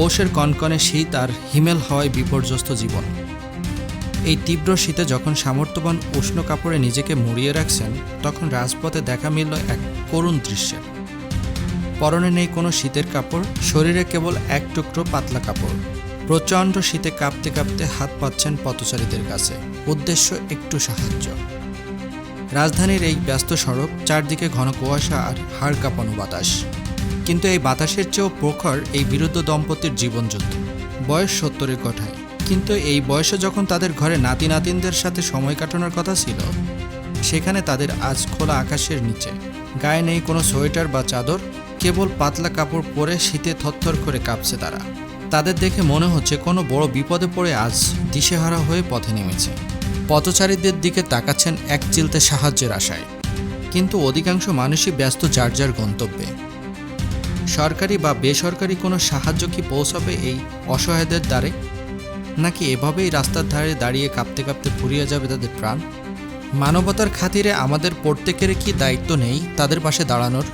পৌষের কনকনে শীত আর হিমেল হওয়ায় বিপর্যস্ত জীবন। এই তীব্র শীতে যখন সামর্থ্যবান উষ্ণ কাপড়ে নিজেকে মুড়িয়ে রাখছেন, তখন রাজপথে দেখা মিলল এক করুণ দৃশ্যের পরনে নেই কোনো শীতের কাপড়, শরীরে কেবল এক টুকরো পাতলা কাপড়। প্রচণ্ড শীতে কাঁপতে কাঁপতে হাত পাচ্ছেন পথচারীদের কাছে। উদ্দেশ্য একটু সাহায্য। রাজধানীর এই ব্যস্ত সড়ক, চারদিকে ঘন কুয়াশা আর হাড় কাঁপানো বাতাস। কিন্তু এই বাতাসের চেয়েও প্রখর এই বিরুদ্ধ দম্পতির জীবনযুদ্ধ। বয়স সত্তরের কোঠায় কিন্তু এই বয়সে যখন তাদের ঘরে নাতি নাতিনদের সাথে সময় কাটানোর কথা ছিল, সেখানে তাদের আজ খোলা আকাশের নিচে। গায়ে নেই কোনো সোয়েটার বা চাদর, কেবল পাতলা কাপড় পরে শীতে থরথর করে কাঁপছে তারা। তাদের দেখে মনে হচ্ছে কোনো বড় বিপদে পড়ে আজ দিশেহারা হয়ে পথে নেমেছে। পথচারীদের দিকে তাকাচ্ছেন এক চিলতে সাহায্যের আশায়। কিন্তু অধিকাংশ মানুষই ব্যস্ত যার যার গন্তব্যে। সরকারি বা বেসরকারি কোনো সাহায্য কি পৌঁছাবে এই অসহায়দের দ্বারে? নাকি এভাবেই রাস্তার ধারে দাঁড়িয়ে কাঁপতে কাঁপতে ফুরিয়ে যাবে তাদের প্রাণ? মানবতার খাতিরে আমাদের প্রত্যেকের কি দায়িত্ব নেই তাদের পাশে দাঁড়ানোর?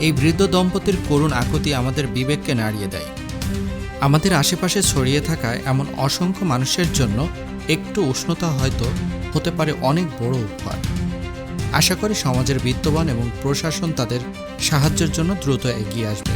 এই বৃদ্ধ দম্পতির করুণ আকুতি আমাদের বিবেককে নাড়িয়ে দেয়। আমাদের আশেপাশে ছড়িয়ে থাকা এমন অসংখ্য মানুষের জন্য একটু উষ্ণতা হয়তো হতে পারে অনেক বড় উপহার। আশা করি সমাজের বিত্তবান এবং প্রশাসন তাদের সাহায্যের জন্য দ্রুত এগিয়ে আসবে।